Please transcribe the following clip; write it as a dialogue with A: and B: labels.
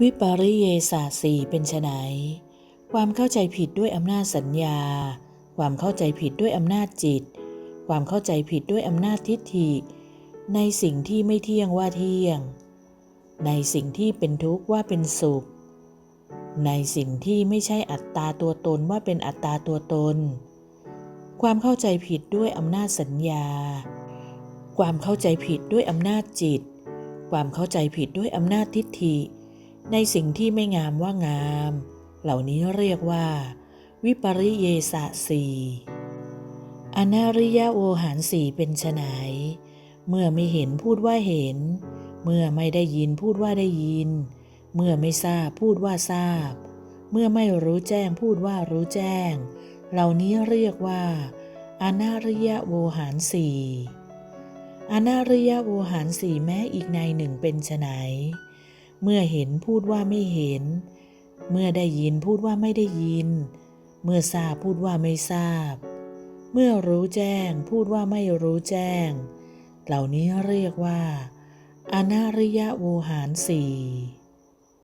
A: วิปริเยศาสตร์สี่เป็นไนความเข้าใจผิดด้วยอำนาจสัญญา ความเข้าใจผิดด้วยอำนาจจิต ความเข้าใจผิดด้วยอำนาจทิฏฐิ ในสิ่งที่ไม่เที่ยงว่าเที่ยง ในสิ่งที่เป็นทุกข์ว่าเป็นสุข ในสิ่งที่ไม่ใช่อัตตาตัวตนว่าเป็นอัตตาตัวตน ความเข้าใจผิดด้วยอำนาจสัญญา ความเข้าใจผิดด้วยอำนาจจิต ความเข้าใจผิดด้วยอำนาจทิฏฐิ ในสิ่งที่ไม่งามว่างาม เหล่านี้เรียกว่า วิปริเยสะสีอนาริยโวหารสีเป็นไฉนเมื่อไม่เห็นพูดว่าเห็น เมื่อไม่ได้ยินพูดว่าได้ยิน เมื่อไม่ทราบพูดว่าทราบ เมื่อไม่รู้แจ้งพูดว่ารู้แจ้ง เหล่านี้เรียกว่าอนาริยโวหารสีอนาริยโวหารสีแม้อีกในหนึ่งเป็นไฉน เมื่อเห็นพูดว่าไม่เห็น เมื่อได้ยินพูดว่าไม่ได้ยิน เมื่อทราบพูดว่าไม่ทราบ เมื่อรู้แจ้งพูดว่าไม่รู้แจ้ง เหล่านี้เรียกว่า อนาริยโวหารสี่